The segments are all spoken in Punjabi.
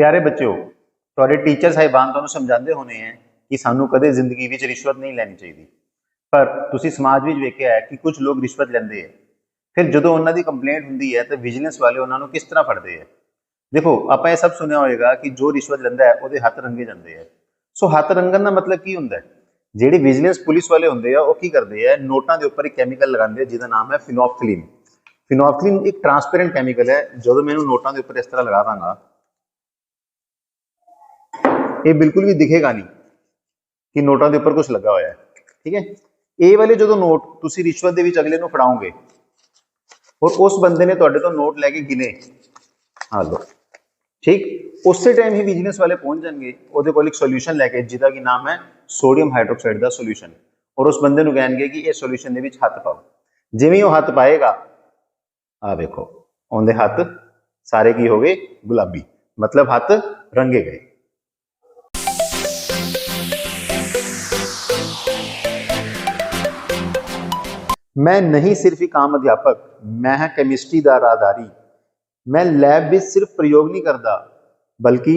ਪਿਆਰੇ ਬੱਚਿਓ, ਤੁਹਾਡੇ ਟੀਚਰ ਸਾਹਿਬਾਨ ਤੁਹਾਨੂੰ ਸਮਝਾਉਂਦੇ ਹੋਣੇ ਹੈ ਕਿ ਸਾਨੂੰ ਕਦੇ ਜ਼ਿੰਦਗੀ ਵਿੱਚ ਰਿਸ਼ਵਤ ਨਹੀਂ ਲੈਣੀ ਚਾਹੀਦੀ। ਪਰ ਤੁਸੀਂ ਸਮਾਜ ਵਿੱਚ ਵੇਖਿਆ ਹੈ ਕਿ ਕੁਝ ਲੋਕ ਰਿਸ਼ਵਤ ਲੈਂਦੇ ਹੈ। ਫਿਰ ਜਦੋਂ ਉਹਨਾਂ ਦੀ ਕੰਪਲੇਂਟ ਹੁੰਦੀ ਹੈ ਤਾਂ ਵਿਜੀਲੈਂਸ ਵਾਲੇ ਉਹਨਾਂ ਨੂੰ ਕਿਸ ਤਰ੍ਹਾਂ ਫੜਦੇ ਹੈ? ਦੇਖੋ, ਆਪਾਂ ਇਹ ਸਭ ਸੁਣਿਆ ਹੋਵੇਗਾ ਕਿ ਜੋ ਰਿਸ਼ਵਤ ਲੈਂਦਾ ਹੈ, ਉਹਦੇ ਹੱਥ ਰੰਗੇ ਜਾਂਦੇ ਹੈ। ਸੋ ਹੱਥ ਰੰਗਣ ਦਾ ਮਤਲਬ ਕੀ ਹੁੰਦਾ ਹੈ? ਜਿਹੜੇ ਵਿਜੀਲੈਂਸ ਪੁਲਿਸ ਵਾਲੇ ਹੁੰਦੇ ਆ, ਉਹ ਕੀ ਕਰਦੇ ਆ ਨੋਟਾਂ ਦੇ ਉੱਪਰ ਇੱਕ ਕੈਮੀਕਲ ਲਗਾਉਂਦੇ ਆ, ਜਿਹਦਾ ਨਾਮ ਹੈ ਫਿਨੋਫਥਲੀਨ ਫਿਨੋਫਥਲੀਨ ਇੱਕ ਟਰਾਂਸਪੇਰੈਂਟ ਕੈਮੀਕਲ ਹੈ। ਜਦੋਂ ਮੈਂ ਇਹਨੂੰ ਨੋਟਾਂ ਦੇ ਉੱਪਰ ਇਸ ਤਰ੍ਹਾਂ ਲਗਾ ਦਾਂਗਾ ਇਹ ਬਿਲਕੁਲ ਵੀ ਦਿਖੇਗਾ ਨਹੀਂ ਕਿ ਨੋਟਾਂ ਦੇ ਉੱਪਰ ਕੁਝ ਲੱਗਾ ਹੋਇਆ ਹੈ। ਠੀਕ ਹੈ? ਇਹ ਵਾਲੇ ਜਦੋਂ ਨੋਟ ਤੁਸੀਂ ਰਿਸ਼ਵਤ ਦੇ ਵਿੱਚ ਅਗਲੇ ਨੂੰ ਫੜਾਓਗੇ, ਔਰ ਉਸ ਬੰਦੇ ਨੇ ਤੁਹਾਡੇ ਤੋਂ ਨੋਟ ਲੈ ਕੇ ਗਿਨੇ ਆ ਲਓ। ਠੀਕ? ਉਸੇ ਟਾਈਮ ਹੀ ਬਿਜ਼ਨਸ ਵਾਲੇ ਪਹੁੰਚ ਜਾਣਗੇ, ਉਹਦੇ ਕੋਲ ਇੱਕ ਸੋਲੂਸ਼ਨ ਲੈ ਕੇ, ਜਿਹਦਾ ਕੀ ਨਾਮ ਹੈ ਸੋਡੀਅਮ ਹਾਈਡਰੋਕਸਾਈਡ ਦਾ ਸੋਲੂਸ਼ਨ ਔਰ ਉਸ ਬੰਦੇ ਨੂੰ ਕਹਿਣਗੇ ਕਿ ਇਹ ਸੋਲੂਸ਼ਨ ਦੇ ਵਿੱਚ ਹੱਥ ਪਾਓ। ਜਿਵੇਂ ਉਹ ਹੱਥ ਪਾਏਗਾ ਆ ਵੇਖੋ, ਉਹਦੇ ਹੱਥ ਸਾਰੇ ਕੀ ਹੋ ਗਏ? ਗੁਲਾਬੀ। ਮਤਲਬ ਹੱਥ ਰੰਗੇ ਗਏ। ਮੈਂ ਨਹੀਂ ਸਿਰਫ ਇੱਕ ਆਮ ਅਧਿਆਪਕ, ਮੈਂ ਹਾਂ ਕੈਮਿਸਟਰੀ ਦਾ ਰਾਹਦਾਰੀ। ਮੈਂ ਲੈਬ ਵਿੱਚ ਸਿਰਫ ਪ੍ਰਯੋਗ ਨਹੀਂ ਕਰਦਾ, ਬਲਕਿ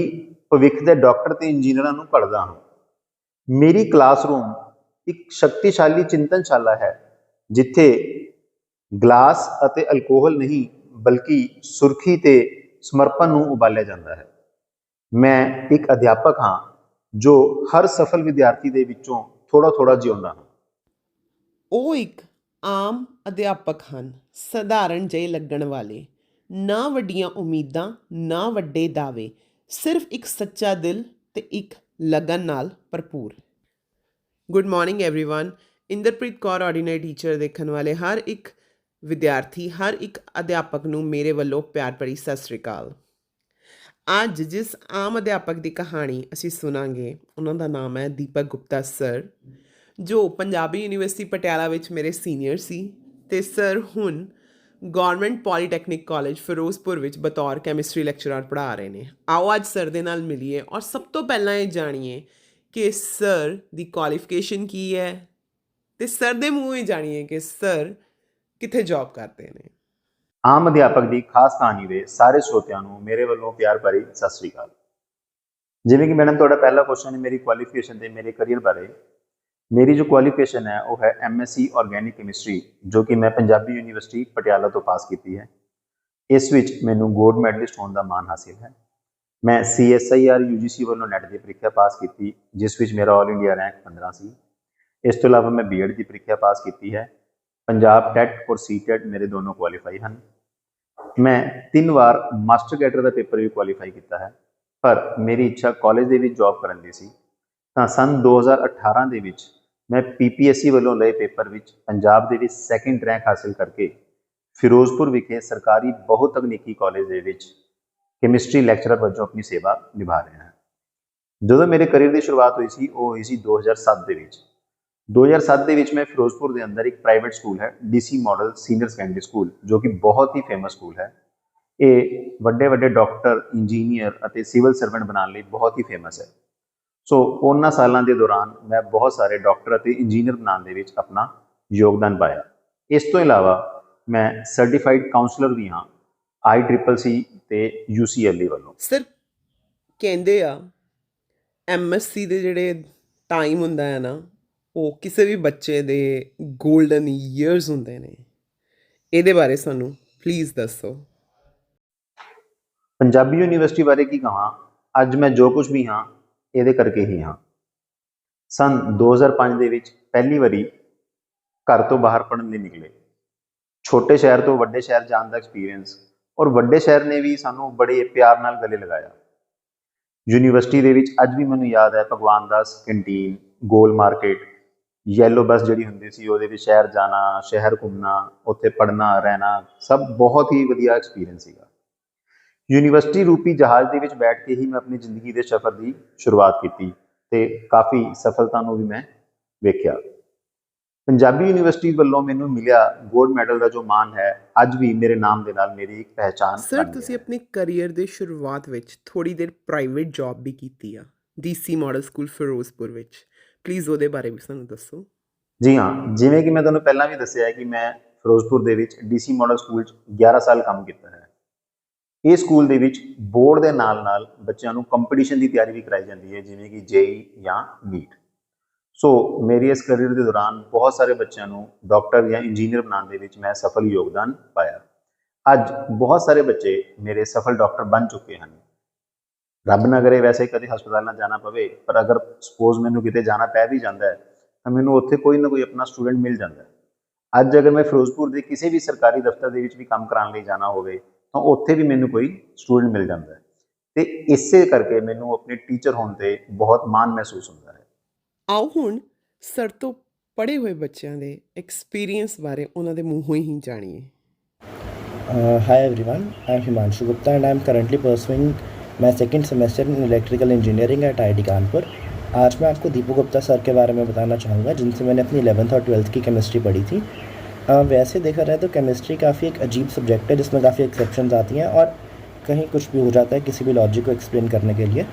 ਭਵਿੱਖ ਦੇ ਡਾਕਟਰ ਤੇ ਇੰਜੀਨੀਅਰਾਂ ਨੂੰ ਪੜ੍ਹਦਾ ਹਾਂ। ਮੇਰੀ ਕਲਾਸਰੂਮ ਇੱਕ ਸ਼ਕਤੀਸ਼ਾਲੀ ਚਿੰਤਨਸ਼ਾਲਾ ਹੈ, ਜਿੱਥੇ ਗਲਾਸ ਅਤੇ ਅਲਕੋਹਲ ਨਹੀਂ, ਬਲਕਿ ਸੁਰਖੀ ਤੇ ਸਮਰਪਣ ਨੂੰ ਉਬਾਲਿਆ ਜਾਂਦਾ ਹੈ। ਮੈਂ ਇੱਕ ਅਧਿਆਪਕ ਹਾਂ, ਜੋ ਹਰ ਸਫਲ ਵਿਦਿਆਰਥੀ ਦੇ ਵਿੱਚੋਂ ਥੋੜਾ ਥੋੜਾ ਜਿਉਂਦਾ ਹਾਂ। ਉਹ ਇੱਕ ਆਮ ਅਧਿਆਪਕ ਹਨ ਸਧਾਰਨ ਜਿਹੇ ਲੱਗਣ ਵਾਲੇ ਨਾ ਵੱਡੀਆਂ ਉਮੀਦਾਂ ਨਾ ਵੱਡੇ ਦਾਅਵੇ ਸਿਰਫ ਇੱਕ ਸੱਚਾ ਦਿਲ ਤੇ ਇੱਕ ਲਗਨ ਨਾਲ ਭਰਪੂਰ good morning everyone Inderpreet Kaur ordinary teacher ਦੇਖਣ ਵਾਲੇ ਹਰ ਇੱਕ ਵਿਦਿਆਰਥੀ ਹਰ ਇੱਕ ਅਧਿਆਪਕ ਨੂੰ ਮੇਰੇ ਵੱਲੋਂ ਪਿਆਰ ਭਰੀ ਸਤਿ ਸ੍ਰੀ ਅਕਾਲ ਅੱਜ ਜਿਸ ਆਮ ਅਧਿਆਪਕ ਦੀ ਕਹਾਣੀ ਅਸੀਂ ਸੁਣਾਂਗੇ ਉਹਨਾਂ ਦਾ ਨਾਮ ਹੈ ਦੀਪਕ ਗੁਪਤਾ ਸਰ ਜੋ ਪੰਜਾਬੀ ਯੂਨੀਵਰਸਿਟੀ ਪਟਿਆਲਾ ਵਿੱਚ ਮੇਰੇ ਸੀਨੀਅਰ ਸੀ ਤੇ ਸਰ ਹੁਣ ਗਵਰਨਮੈਂਟ ਪੋਲੀਟੈਕਨਿਕ ਕਾਲਜ ਫਿਰੋਜ਼ਪੁਰ ਵਿੱਚ ਬਤੌਰ ਕੈਮਿਸਟਰੀ ਲੈਕਚਰਰ ਪੜ੍ਹਾ ਰਹੇ ਨੇ। ਆਓ ਅੱਜ ਸਰ ਦੇ ਨਾਲ ਮਿਲੀਏ ਔਰ ਸਭ ਤੋਂ ਪਹਿਲਾਂ ਇਹ ਜਾਣੀਏ ਕਿ ਸਰ ਦੀ ਕੁਆਲੀਫਿਕੇਸ਼ਨ ਕੀ ਹੈ ਤੇ ਸਰ ਦੇ ਮੂੰਹੋਂ ਹੀ ਜਾਣੀਏ ਕਿ ਸਰ ਕਿੱਥੇ ਜੌਬ ਕਰਦੇ ਨੇ। ਆਮ ਅਧਿਆਪਕ ਦੀ ਖਾਸ ਕਹਾਣੀ ਦੇ ਸਾਰੇ ਸਰੋਤਿਆਂ ਨੂੰ ਮੇਰੇ ਵੱਲੋਂ ਪਿਆਰ ਭਰੀ ਸਤਿ ਸ੍ਰੀ ਅਕਾਲ। ਜਿਵੇਂ ਕਿ ਮੈਡਮ, ਤੁਹਾਡਾ ਪਹਿਲਾ ਕੁਐਸਚਨ ਹੈ ਮੇਰੀ ਕੁਆਲੀਫਿਕੇਸ਼ਨ ਤੇ ਮੇਰੇ ਕੈਰੀਅਰ ਬਾਰੇ। ਮੇਰੀ ਜੋ ਕੁਆਲੀਫਿਕੇਸ਼ਨ ਹੈ, ਉਹ ਹੈ ਐਮਐਸਸੀ ਆਰਗੈਨਿਕ ਕੈਮਿਸਟਰੀ ਜੋ ਕਿ ਮੈਂ ਪੰਜਾਬੀ ਯੂਨੀਵਰਸਿਟੀ ਪਟਿਆਲਾ ਤੋਂ ਪਾਸ ਕੀਤੀ ਹੈ। ਇਸ ਵਿੱਚ ਮੈਨੂੰ ਗੋਲਡ ਮੈਡਲਿਸਟ ਹੋਣ ਦਾ ਮਾਣ ਹਾਸਿਲ ਹੈ। ਮੈਂ ਸੀਐਸਆਈਆਰ ਯੂਜੀਸੀ ਵੱਲੋਂ ਨੈਟ ਦੀ ਪ੍ਰੀਖਿਆ ਪਾਸ ਕੀਤੀ, ਜਿਸ ਵਿੱਚ ਮੇਰਾ 올 ਇੰਡੀਆ ਰੈਂਕ 15 ਸੀ। ਇਸ ਤੋਂ ਇਲਾਵਾ ਮੈਂ ਬੀਐਡ ਦੀ ਪ੍ਰੀਖਿਆ ਪਾਸ ਕੀਤੀ ਹੈ। ਪੰਜਾਬ ਟੈਟ ਔਰ ਸੀਟੈਟ ਮੇਰੇ ਦੋਨੋਂ ਕੁਆਲੀਫਾਈ ਹਨ। ਮੈਂ ਤਿੰਨ ਵਾਰ ਮਾਸਟਰ ਕੈਡਰ ਦਾ ਪੇਪਰ ਵੀ ਕੁਆਲੀਫਾਈ ਕੀਤਾ ਹੈ। ਪਰ ਮੇਰੀ ਇੱਛਾ ਕਾਲਜ ਦੇ ਵਿੱਚ ਜੌਬ ਕਰਨ ਦੀ ਸੀ। ਤਾਂ ਸਨ 2018 ਦੇ ਵਿੱਚ ਮੈਂ ਪੀਪੀਐਸਸੀ ਵੱਲੋਂ ਲਏ ਪੇਪਰ ਵਿੱਚ ਪੰਜਾਬ ਦੇ ਵਿੱਚ ਸੈਕਿੰਡ ਰੈਂਕ ਹਾਸਲ ਕਰਕੇ ਫਿਰੋਜ਼ਪੁਰ ਵਿਖੇ ਸਰਕਾਰੀ ਬਹੁ ਤਕਨੀਕੀ ਕਾਲਜ ਦੇ ਵਿੱਚ ਕੈਮਿਸਟਰੀ ਲੈਕਚਰਰ ਵਜੋਂ ਆਪਣੀ ਸੇਵਾ ਨਿਭਾ ਰਿਹਾ ਹਾਂ। ਜਦੋਂ ਮੇਰੇ ਕੈਰੀਅਰ ਦੀ ਸ਼ੁਰੂਆਤ ਹੋਈ ਸੀ, ਉਹ ਹੋਈ ਸੀ 2007 ਦੇ ਵਿੱਚ। 2007 ਦੇ ਵਿੱਚ ਮੈਂ ਫਿਰੋਜ਼ਪੁਰ ਦੇ ਅੰਦਰ ਇੱਕ ਪ੍ਰਾਈਵੇਟ ਸਕੂਲ ਹੈ DC model senior secondary school ਜੋ ਕਿ ਬਹੁਤ ਹੀ ਫੇਮਸ ਸਕੂਲ ਹੈ। ਇਹ ਵੱਡੇ ਵੱਡੇ ਡਾਕਟਰ ਇੰਜੀਨੀਅਰ ਅਤੇ ਸਿਵਲ ਸਰਵੈਂਟ ਬਣਾਉਣ ਲਈ ਬਹੁਤ ਹੀ ਫੇਮਸ ਹੈ। ਸੋ ਉਹਨਾਂ ਸਾਲਾਂ ਦੇ ਦੌਰਾਨ ਮੈਂ ਬਹੁਤ ਸਾਰੇ ਡਾਕਟਰ ਅਤੇ ਇੰਜੀਨੀਅਰ ਬਣਾਉਣ ਦੇ ਵਿੱਚ ਆਪਣਾ ਯੋਗਦਾਨ ਪਾਇਆ। ਇਸ ਤੋਂ ਇਲਾਵਾ ਮੈਂ ਸਰਟੀਫਾਈਡ ਕਾਉਂਸਲਰ ਵੀ ਹਾਂ ICCC ਤੇ UCLE ਵੱਲੋਂ। ਸਰ ਕਹਿੰਦੇ ਆ ਐਮਐਸਸੀ ਦੇ ਜਿਹੜੇ ਟਾਈਮ ਹੁੰਦਾ ਹੈ ਨਾ ਉਹ ਕਿਸੇ ਵੀ ਬੱਚੇ ਦੇ 골ਡਨ ਇਅਰਸ ਹੁੰਦੇ ਨੇ। ਇਹਦੇ ਬਾਰੇ ਸਾਨੂੰ ਪਲੀਜ਼ ਦੱਸੋ। ਪੰਜਾਬੀ ਯੂਨੀਵਰਸਿਟੀ ਬਾਰੇ ਕੀ ਕਹਾਂ? ਅੱਜ ਮੈਂ ਜੋ ਕੁਝ ਵੀ ਹਾਂ ਇਹਦੇ ਕਰਕੇ ਹੀ ਹਾਂ। ਸਨ 2005 ਦੇ ਵਿੱਚ ਪਹਿਲੀ ਵਾਰੀ ਘਰ ਤੋਂ ਬਾਹਰ ਪੜਨ ਲਈ ਨਿਕਲੇ। ਛੋਟੇ ਸ਼ਹਿਰ ਤੋਂ ਵੱਡੇ ਸ਼ਹਿਰ ਜਾਣ ਦਾ ਐਕਸਪੀਰੀਅੰਸ ਔਰ ਵੱਡੇ ਸ਼ਹਿਰ ਨੇ ਵੀ ਸਾਨੂੰ ਬੜੇ ਪਿਆਰ ਨਾਲ ਗਲੇ ਲਗਾਇਆ। ਯੂਨੀਵਰਸਿਟੀ ਦੇ ਵਿੱਚ ਅੱਜ ਵੀ ਮੈਨੂੰ ਯਾਦ ਹੈ Bhagwan Das canteen, Gol market yellow bus ਜਿਹੜੀ ਹੁੰਦੀ ਸੀ ਉਹਦੇ ਵਿੱਚ ਸ਼ਹਿਰ ਜਾਣਾ, ਸ਼ਹਿਰ ਘੁੰਮਣਾ, ਉੱਥੇ ਪੜਨਾ ਰਹਿਣਾ, ਸਭ ਬਹੁਤ ਹੀ ਵਧੀਆ ਐਕਸਪੀਰੀਅੰਸ ਸੀਗਾ। ਯੂਨੀਵਰਸਿਟੀ ਰੂਪੀ ਜਹਾਜ਼ ਦੇ ਵਿੱਚ ਬੈਠ ਕੇ ਹੀ ਮੈਂ ਆਪਣੀ ਜ਼ਿੰਦਗੀ ਦੇ ਸਫ਼ਰ ਦੀ ਸ਼ੁਰੂਆਤ ਕੀਤੀ ਤੇ ਕਾਫੀ ਸਫਲਤਾ ਨੂੰ ਵੀ ਮੈਂ ਵੇਖਿਆ। ਪੰਜਾਬੀ ਯੂਨੀਵਰਸਿਟੀ ਵੱਲੋਂ ਮੈਨੂੰ ਮਿਲਿਆ 골ਡ ਮੈਡਲ ਦਾ ਜੋ ਮਾਣ ਹੈ ਅੱਜ ਵੀ ਮੇਰੇ ਨਾਮ ਦੇ ਨਾਲ ਮੇਰੀ ਇੱਕ ਪਹਿਚਾਨ ਸਰ ਤੁਸੀਂ। ਆਪਣੇ ਕੈਰੀਅਰ ਦੇ ਸ਼ੁਰੂਆਤ ਵਿੱਚ ਥੋੜੀ ਦੇਰ ਪ੍ਰਾਈਵੇਟ ਜੌਬ ਵੀ ਕੀਤੀ ਆ ਡੀਸੀ ਮਾਡਲ ਸਕੂਲ ਫਿਰੋਜ਼ਪੁਰ ਵਿੱਚ। ਪਲੀਜ਼ ਉਹਦੇ ਬਾਰੇ ਵੀ ਸਾਨੂੰ ਦੱਸੋ। ਜੀ ਹਾਂ ਜਿਵੇਂ ਕਿ ਮੈਂ ਤੁਹਾਨੂੰ ਪਹਿਲਾਂ ਵੀ ਦੱਸਿਆ ਹੈ ਕਿ ਮੈਂ ਫਿਰੋਜ਼ਪੁਰ ਦੇ ਵਿੱਚ ਡੀਸੀ ਮਾਡਲ ਸਕੂਲ 'ਚ 11 ਸਾਲ ਕੰਮ ਕੀਤਾ ਹੈ। ਇਹ ਸਕੂਲ ਦੇ ਵਿੱਚ ਬੋਰਡ ਦੇ ਨਾਲ-ਨਾਲ ਬੱਚਿਆਂ ਨੂੰ ਕੰਪੀਟੀਸ਼ਨ ਦੀ ਤਿਆਰੀ ਵੀ ਕਰਾਈ ਜਾਂਦੀ ਹੈ, ਜਿਵੇਂ ਕਿ ਜੇਈ ਜਾਂ ਨੀਟ। ਸੋ ਮੇਰੀ ਇਸ ਕਰੀਅਰ ਦੇ ਦੌਰਾਨ ਬਹੁਤ ਸਾਰੇ ਬੱਚਿਆਂ ਨੂੰ ਡਾਕਟਰ ਜਾਂ ਇੰਜੀਨੀਅਰ ਬਣਾਉਣ ਦੇ ਵਿੱਚ ਮੈਂ ਸਫਲ ਯੋਗਦਾਨ ਪਾਇਆ। ਅੱਜ ਬਹੁਤ ਸਾਰੇ ਬੱਚੇ ਮੇਰੇ ਸਫਲ ਡਾਕਟਰ ਬਣ ਚੁੱਕੇ ਹਨ। ਰੱਬ ਨਾ ਕਰੇ ਵੈਸੇ ਕਦੇ ਹਸਪਤਾਲ ਨਾ ਜਾਣਾ ਪਵੇ, ਪਰ ਅਗਰ ਸਪੋਜ਼ ਮੈਨੂੰ ਕਿਤੇ ਜਾਣਾ ਪੈ ਵੀ ਜਾਂਦਾ ਹੈ, ਤਾਂ ਮੈਨੂੰ ਉੱਥੇ ਕੋਈ ਨਾ ਕੋਈ ਆਪਣਾ ਸਟੂਡੈਂਟ ਮਿਲ ਜਾਂਦਾ ਹੈ। ਅੱਜ ਅਗਰ ਮੈਂ ਫਿਰੋਜ਼ਪੁਰ ਦੇ ਕਿਸੇ ਵੀ ਸਰਕਾਰੀ ਦਫ਼ਤਰ ਦੇ ਵਿੱਚ ਵੀ ਕੰਮ ਕਰਾਉਣ ਲਈ ਜਾਣਾ ਹੋਵੇ ਤਾਂ ਉੱਥੇ ਵੀ ਮੈਨੂੰ ਕੋਈ ਸਟੂਡੈਂਟ ਮਿਲ ਜਾਂਦਾ ਹੈ ਤੇ ਇਸੇ ਕਰਕੇ ਮੈਨੂੰ ਆਪਣੇ ਟੀਚਰ ਹੋਣ ਤੇ ਬਹੁਤ ਮਾਣ ਮਹਿਸੂਸ ਹੁੰਦਾ ਹੈ ਆਓ ਹੁਣ ਸਰ ਤੋਂ ਪੜ੍ਹੇ ਹੋਏ ਬੱਚਿਆਂ ਦੇ ਐਕਸਪੀਰੀਅੰਸ ਬਾਰੇ ਉਹਨਾਂ ਦੇ ਮੂੰਹੋਂ ਹੀ ਜਾਣੀਏ Uh, hi everyone, I am Himanshu Gupta and I am currently pursuing my second semester in electrical engineering at IIT Kanpur आज मैं आपको दीपू गुप्ता सर के बारे में बताना चाहूँगा जिनसे मैंने अपनी 11th और ट्वेल्थ की केमिस्ट्री पढ़ी थी अ, वैसे देखा जाए तो केमिस्ट्री काफ़ी एक अजीब सब्जेक्ट है, जिसमें काफ़ी एक्सेप्शन आती हैं और कहीं कुछ भी हो जाता है किसी भी लॉजिक को एक्सप्लेन करने के लिए।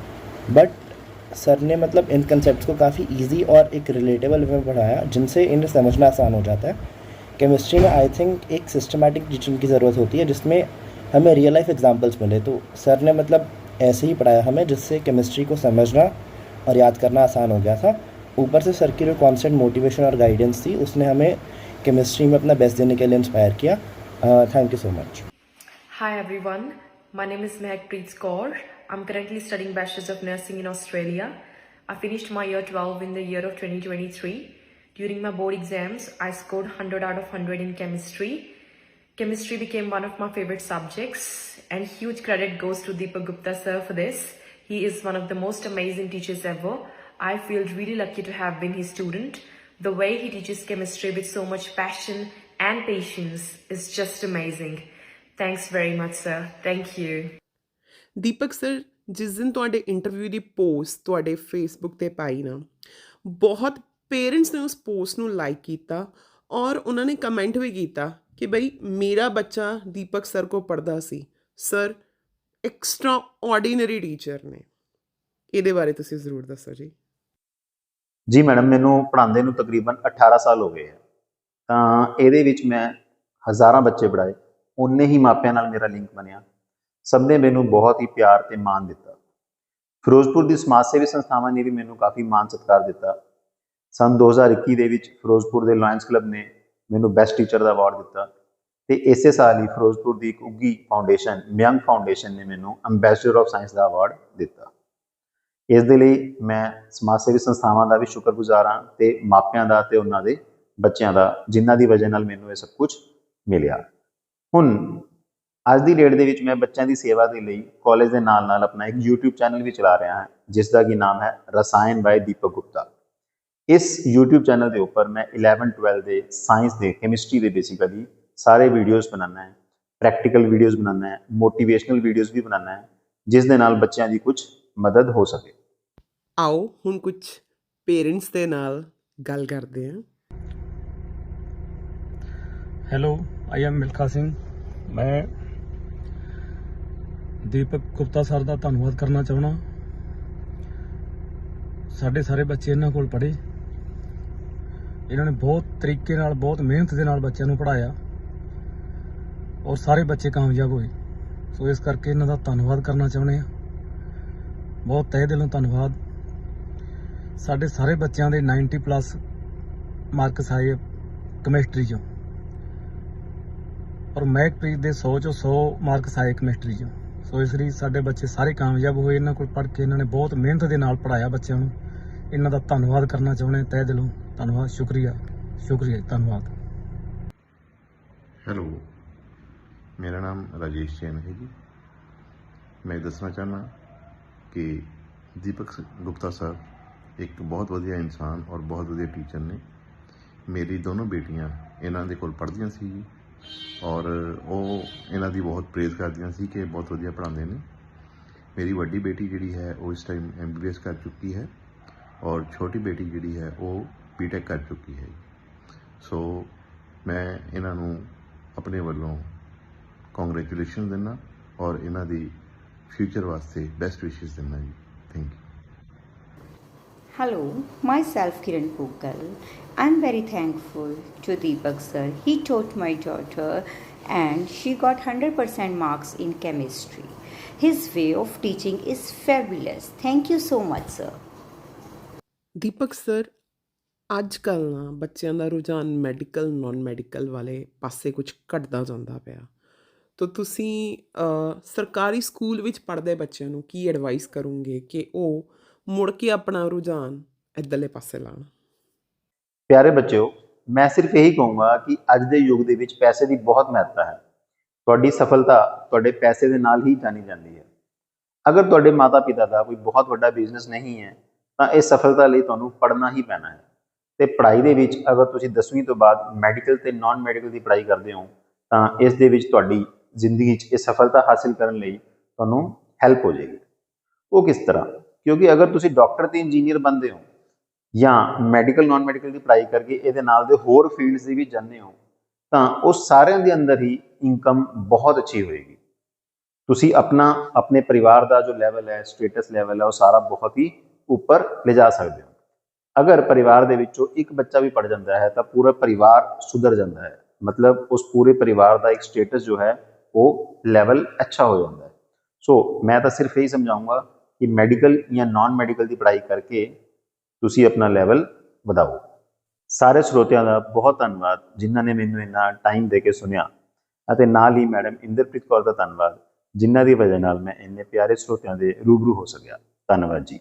बट सर ने मतलब इन कंसेप्ट को काफ़ी ईजी और एक रिलेटेबल वे में पढ़ाया, जिनसे इन्हें समझना आसान हो जाता है। केमिस्ट्री में आई थिंक एक सिस्टमेटिक टीचिंग की ज़रूरत होती है, जिसमें हमें रियल लाइफ एग्जांपल्स मिले। तो सर ने मतलब ऐसे ही पढ़ाया हमें, जिससे केमिस्ट्री को समझना और याद करना आसान हो गया था। ऊपर से सर की जो कॉन्स्टेंट मोटिवेशन और गाइडेंस थी, उसने हमें केमिस्ट्री में अपना बेस्ट देने के लिए इंस्पायर किया thank you so much Hi everyone, my name is Mehakpreet Kaur. I'm currently studying Bachelor's of Nursing in Australia. I finished my year 12 in the year of 2023. During my board exams, I scored 100 out of 100 in chemistry. Chemistry became one of my favorite subjects, and huge credit goes to Deepak Gupta sir for this. He is one of the most amazing teachers ever. I feel really lucky to have been his student. The way he teaches chemistry with so much passion and patience is just amazing. Thanks very much, sir. Thank you. Deepak sir ਜਿਸ ਦਿਨ ਤੁਹਾਡੇ ਇੰਟਰਵਿਊ ਦੀ ਪੋਸਟ ਤੁਹਾਡੇ ਫੇਸਬੁੱਕ ਤੇ ਪਾਈ ਨਾ ਬਹੁਤ ਪੇਰੈਂਟਸ ਨੇ ਉਸ ਪੋਸਟ ਨੂੰ ਲਾਈਕ ਕੀਤਾ ਔਰ ਉਹਨਾਂ ਨੇ ਕਮੈਂਟ ਵੀ ਕੀਤਾ ਕਿ ਬਈ ਮੇਰਾ ਬੱਚਾ ਦੀਪਕ ਸਰ ਕੋ ਪੜਦਾ ਸੀ ਸਰ ਐਕਸਟਰਾ ਆਰਡੀਨਰੀ ਟੀਚਰ ਨੇ ਇਹਦੇ ਬਾਰੇ ਤੁਸੀਂ ਜ਼ਰੂਰ ਦੱਸੋ ਜੀ ਜੀ ਮੈਡਮ, ਮੈਨੂੰ ਪੜ੍ਹਾਉਂਦੇ ਨੂੰ ਤਕਰੀਬਨ 18 ਸਾਲ ਹੋ ਗਏ ਆ। ਤਾਂ ਇਹਦੇ ਵਿੱਚ ਮੈਂ ਹਜ਼ਾਰਾਂ ਬੱਚੇ ਪੜ੍ਹਾਏ। ਉਨੇ ਹੀ ਮਾਪਿਆਂ ਨਾਲ ਮੇਰਾ ਲਿੰਕ ਬਣਿਆ। ਸਭ ਨੇ ਮੈਨੂੰ ਬਹੁਤ ਹੀ ਪਿਆਰ ਤੇ ਮਾਣ ਦਿੱਤਾ। ਫਿਰੋਜ਼ਪੁਰ ਦੀ ਸਮਾਜ ਸੇਵੀ ਸੰਸਥਾਵਾਂ ਨੇ ਵੀ ਮੈਨੂੰ ਕਾਫੀ ਮਾਣ ਸਤਿਕਾਰ ਦਿੱਤਾ। ਸਨ 2021 ਦੇ ਵਿੱਚ ਫਿਰੋਜ਼ਪੁਰ ਦੇ ਲਾਇਨਸ ਕਲੱਬ ਨੇ ਮੈਨੂੰ ਬੈਸਟ ਟੀਚਰ ਦਾ ਅਵਾਰਡ ਦਿੱਤਾ ਤੇ ਇਸੇ ਸਾਲ ਹੀ ਫਿਰੋਜ਼ਪੁਰ ਦੀ ਇੱਕ ਉੱਗੀ ਫਾਊਂਡੇਸ਼ਨ ਮਿਆਂਗ ਫਾਊਂਡੇਸ਼ਨ ਨੇ ਮੈਨੂੰ ਐਮਬੈਸਡਰ ਆਫ ਸਾਇੰਸ ਦਾ ਅਵਾਰਡ ਦਿੱਤਾ। ਇਸ ਦੇ ਲਈ ਮੈਂ ਸਮਾਜ ਸੇਵੀ ਸੰਸਥਾਵਾਂ ਦਾ ਵੀ ਸ਼ੁਕਰਗੁਜ਼ਾਰ ਹਾਂ ਤੇ ਮਾਪਿਆਂ ਦਾ ਤੇ ਉਹਨਾਂ ਦੇ ਬੱਚਿਆਂ ਦਾ, ਜਿਨ੍ਹਾਂ ਦੀ ਵਜ੍ਹਾ ਨਾਲ ਮੈਨੂੰ ਇਹ ਸਭ ਕੁਝ ਮਿਲਿਆ। ਹੁਣ, ਅੱਜ ਦੀ ਡੇਟ ਦੇ ਵਿੱਚ ਮੈਂ ਬੱਚਿਆਂ ਦੀ ਸੇਵਾ ਦੇ ਲਈ ਕਾਲਜ ਦੇ ਨਾਲ ਨਾਲ ਆਪਣਾ ਇੱਕ YouTube ਚੈਨਲ ਵੀ ਚਲਾ ਰਿਹਾ ਹਾਂ ਜਿਸ ਦਾ ਕੀ ਨਾਮ ਹੈ ਰਸਾਇਣ ਬਾਈ ਦੀਪਕ ਗੁਪਤਾ। ਇਸ YouTube ਚੈਨਲ ਦੇ ਉੱਪਰ ਮੈਂ 11 12 ਦੇ ਸਾਇੰਸ ਦੇ ਕੈਮਿਸਟਰੀ ਦੇ ਬੇਸਿਕਲੀ ਸਾਰੇ ਵੀਡੀਓਜ਼ ਬਣਾਉਣਾ ਹੈ ਪ੍ਰੈਕਟੀਕਲ ਵੀਡੀਓਜ਼ ਬਣਾਉਣਾ ਹੈ ਮੋਟੀਵੇਸ਼ਨਲ ਵੀਡੀਓਜ਼ ਵੀ ਬਣਾਉਣਾ ਹੈ ਜਿਸ ਦੇ ਨਾਲ ਬੱਚਿਆਂ ਦੀ ਕੁਝ ਮਦਦ ਹੋ ਸਕੇ। ਆਓ ਹੁਣ ਕੁਝ ਪੇਰੈਂਟਸ ਦੇ ਨਾਲ ਗੱਲ ਕਰਦੇ ਹਾਂ। Hello I am Milkha Singh ਮੈਂ ਦੀਪਕ ਗੁਪਤਾ ਸਰ ਦਾ ਧੰਨਵਾਦ ਕਰਨਾ ਚਾਹਣਾ ਸਾਡੇ ਸਾਰੇ ਬੱਚੇ ਇਹਨਾਂ ਕੋਲ ਪੜ੍ਹੇ। ਇਹਨਾਂ ਨੇ ਬਹੁਤ ਤਰੀਕੇ ਨਾਲ, ਬਹੁਤ ਮਿਹਨਤ ਦੇ ਨਾਲ ਬੱਚਿਆਂ ਨੂੰ ਪੜ੍ਹਾਇਆ। ਔਰ ਸਾਰੇ ਬੱਚੇ ਕਾਮਯਾਬ ਹੋਏ। ਸੋ ਇਸ ਕਰਕੇ ਇਹਨਾਂ ਦਾ ਧੰਨਵਾਦ ਕਰਨਾ ਚਾਹੁੰਦੇ ਆ ਬਹੁਤ ਤਹਿ ਦਿਲੋਂ ਧੰਨਵਾਦ। ਸਾਡੇ ਸਾਰੇ ਬੱਚਿਆਂ ਦੇ 90 ਪਲੱਸ ਮਾਰਕਸ ਆਏ ਕੈਮਿਸਟਰੀ 'ਚੋਂ। ਔਰ ਮਹਿਕਪ੍ਰੀਤ ਦੇ 100 ਚੋਂ 100 ਮਾਰਕਸ ਆਏ ਕੈਮਿਸਟਰੀ 'ਚੋਂ। ਸੋ ਇਸ ਲਈ ਸਾਡੇ ਬੱਚੇ ਸਾਰੇ ਕਾਮਯਾਬ ਹੋਏ। ਇਹਨਾਂ ਕੋਲ ਪੜ੍ਹ ਕੇ ਇਹਨਾਂ ਨੇ ਬਹੁਤ ਮਿਹਨਤ ਦੇ ਨਾਲ ਪੜ੍ਹਾਇਆ ਬੱਚਿਆਂ ਨੂੰ। ਇਹਨਾਂ ਦਾ ਧੰਨਵਾਦ ਕਰਨਾ ਚਾਹੁੰਦੇ ਤਹਿ ਦਿਲੋਂ ਧੰਨਵਾਦ, ਸ਼ੁਕਰੀਆ। ਸ਼ੁਕਰੀਆ ਧੰਨਵਾਦ। ਹੈਲੋ, ਮੇਰਾ ਨਾਮ ਰਾਜੇਸ਼ ਜੈਨ ਹੈ ਜੀ। ਮੈਂ ਦੱਸਣਾ ਚਾਹੁੰਦਾ ਕਿ ਦੀਪਕ ਗੁਪਤਾ ਸਰ ਇੱਕ ਬਹੁਤ ਵਧੀਆ ਇਨਸਾਨ ਔਰ ਬਹੁਤ ਵਧੀਆ ਟੀਚਰ ਨੇ। ਮੇਰੀ ਦੋਨੋਂ ਬੇਟੀਆਂ ਇਹਨਾਂ ਦੇ ਕੋਲ ਪੜ੍ਹਦੀਆਂ ਸੀ ਜੀ ਔਰ ਉਹ ਇਹਨਾਂ ਦੀ ਬਹੁਤ ਪ੍ਰੇਜ਼ ਕਰਦੀਆਂ ਸੀ ਕਿ ਬਹੁਤ ਵਧੀਆ ਪੜ੍ਹਾਉਂਦੇ ਨੇ। ਮੇਰੀ ਵੱਡੀ ਬੇਟੀ ਜਿਹੜੀ ਹੈ ਉਹ ਇਸ ਟਾਈਮ ਐਮਬੀਬੀਐਸ ਕਰ ਚੁੱਕੀ ਹੈ ਔਰ ਛੋਟੀ ਬੇਟੀ ਜਿਹੜੀ ਹੈ ਉਹ ਬੀਟੈਕ ਕਰ ਚੁੱਕੀ ਹੈ ਸੋ ਮੈਂ ਇਹਨਾਂ ਨੂੰ ਆਪਣੇ ਵੱਲੋਂ ਕੰਗ੍ਰੈਚੁਲੇਸ਼ਨ ਦਿੰਦਾ ਔਰ ਇਹਨਾਂ ਦੀ ਫਿਊਚਰ ਵਾਸਤੇ ਬੈਸਟ ਵਿਸ਼ੇਸ ਦਿੰਦਾ ਜੀ। Thank you Hello, myself Kiran Pokal. I'm very thankful to Deepak sir. He taught my daughter and she got 100% marks in chemistry. His way of teaching is fabulous. Thank you so much, sir. Deepak sir ਅੱਜ ਕੱਲ੍ਹ ਨਾ ਬੱਚਿਆਂ ਦਾ ਰੁਝਾਨ ਮੈਡੀਕਲ ਨਾਨ ਮੈਡੀਕਲ ਵਾਲੇ ਪਾਸੇ ਕੁਝ ਘਟਦਾ ਜਾਂਦਾ ਪਿਆ ਤਾਂ ਤੁਸੀਂ ਅ, ਸਰਕਾਰੀ ਸਕੂਲ ਵਿੱਚ ਪੜ੍ਹਦੇ ਬੱਚਿਆਂ ਨੂੰ ਕੀ ਐਡਵਾਈਸ ਕਰੋਗੇ ਕਿ ਉਹ ਮੁੜ ਕੇ ਆਪਣਾ ਰੁਝਾਨ ਇੱਧਰਲੇ ਪਾਸੇ ਲਾਉਣ। ਪਿਆਰੇ ਬੱਚਿਓ, ਮੈਂ ਸਿਰਫ ਇਹੀ ਕਹੂੰਗਾ ਕਿ ਅੱਜ ਦੇ ਯੁੱਗ ਦੇ ਵਿੱਚ ਪੈਸੇ ਦੀ ਬਹੁਤ ਮਹੱਤਤਾ ਹੈ। ਤੁਹਾਡੀ ਸਫਲਤਾ ਤੁਹਾਡੇ ਪੈਸੇ ਦੇ ਨਾਲ ਹੀ ਜਾਣੀ ਜਾਂਦੀ ਹੈ। ਅਗਰ ਤੁਹਾਡੇ ਮਾਤਾ-ਪਿਤਾ ਦਾ ਕੋਈ ਬਹੁਤ ਵੱਡਾ ਬਿਜ਼ਨਸ ਨਹੀਂ ਹੈ, ਤਾਂ ਇਹ ਸਫਲਤਾ ਲਈ ਤੁਹਾਨੂੰ ਪੜ੍ਹਨਾ ਹੀ ਪੈਣਾ ਹੈ। ਤੇ ਪੜ੍ਹਾਈ ਦੇ ਵਿੱਚ ਅਗਰ ਤੁਸੀਂ 10ਵੀਂ ਤੋਂ ਬਾਅਦ ਮੈਡੀਕਲ ਤੇ ਨਾਨ ਮੈਡੀਕਲ ਦੀ ਪੜ੍ਹਾਈ ਕਰਦੇ ਹੋ, ਤਾਂ ਇਸ ਦੇ ਵਿੱਚ ਤੁਹਾਡੀ ਜ਼ਿੰਦਗੀ 'ਚ ਇਹ ਸਫਲਤਾ ਹਾਸਿਲ ਕਰਨ ਲਈ ਤੁਹਾਨੂੰ ਹੈਲਪ ਹੋ ਜਾਏਗੀ। ਉਹ ਕਿਸ ਤਰ੍ਹਾਂ? ਕਿਉਂਕਿ ਅਗਰ ਤੁਸੀਂ ਡਾਕਟਰ ਤੇ ਇੰਜੀਨੀਅਰ ਬਣਦੇ ਹੋ ਜਾਂ ਮੈਡੀਕਲ ਨਾਨ ਮੈਡੀਕਲ ਦੀ ਪੜ੍ਹਾਈ ਕਰਕੇ ਇਹਦੇ ਨਾਲ ਦੇ ਹੋਰ ਫੀਲਡਸ ਦੀ ਵੀ ਜਾਂਦੇ ਹੋ, ਤਾਂ ਉਹ ਸਾਰਿਆਂ ਦੇ ਅੰਦਰ ਹੀ ਇਨਕਮ ਬਹੁਤ ਅੱਛੀ ਹੋਏਗੀ। ਤੁਸੀਂ ਆਪਣਾ, ਆਪਣੇ ਪਰਿਵਾਰ ਦਾ ਜੋ ਲੈਵਲ ਹੈ ਸਟੇਟਸ ਲੈਵਲ ਹੈ, ਉਹ ਸਾਰਾ ਬਹੁਤ ਹੀ ਉੱਪਰ ਲਿਜਾ ਸਕਦੇ ਹੋ। ਅਗਰ ਪਰਿਵਾਰ ਦੇ ਵਿੱਚੋਂ ਇੱਕ ਬੱਚਾ ਵੀ ਪੜ ਜਾਂਦਾ ਹੈ, ਤਾਂ ਪੂਰਾ ਪਰਿਵਾਰ ਸੁਧਰ ਜਾਂਦਾ ਹੈ। ਮਤਲਬ ਉਸ ਪੂਰੇ ਪਰਿਵਾਰ ਦਾ ਇੱਕ ਸਟੇਟਸ ਜੋ ਹੈ, ਉਹ ਲੈਵਲ ਅੱਛਾ ਹੋ ਜਾਂਦਾ ਹੈ। ਸੋ ਮੈਂ ਤਾਂ ਸਿਰਫ ਇਹੀ ਸਮਝਾਉਂਗਾ ਕਿ ਮੈਡੀਕਲ ਜਾਂ ਨਾਨ ਮੈਡੀਕਲ ਦੀ ਪੜ੍ਹਾਈ ਕਰਕੇ ਤੁਸੀਂ ਆਪਣਾ ਲੈਵਲ ਵਧਾਓ। ਸਾਰੇ ਸਰੋਤਿਆਂ ਦਾ ਬਹੁਤ ਧੰਨਵਾਦ, ਜਿਨ੍ਹਾਂ ਨੇ ਮੈਨੂੰ ਇੰਨਾ ਟਾਈਮ ਦੇ ਕੇ ਸੁਣਿਆ ਅਤੇ ਨਾਲ ਹੀ ਮੈਡਮ ਇੰਦਰਪ੍ਰੀਤ ਕੌਰ ਦਾ ਧੰਨਵਾਦ, ਜਿਨ੍ਹਾਂ ਦੀ ਵਜ੍ਹਾ ਨਾਲ ਮੈਂ ਇੰਨੇ ਪਿਆਰੇ ਸਰੋਤਿਆਂ ਦੇ ਰੂਬਰੂ ਹੋ ਸਕਿਆ। ਧੰਨਵਾਦ ਜੀ।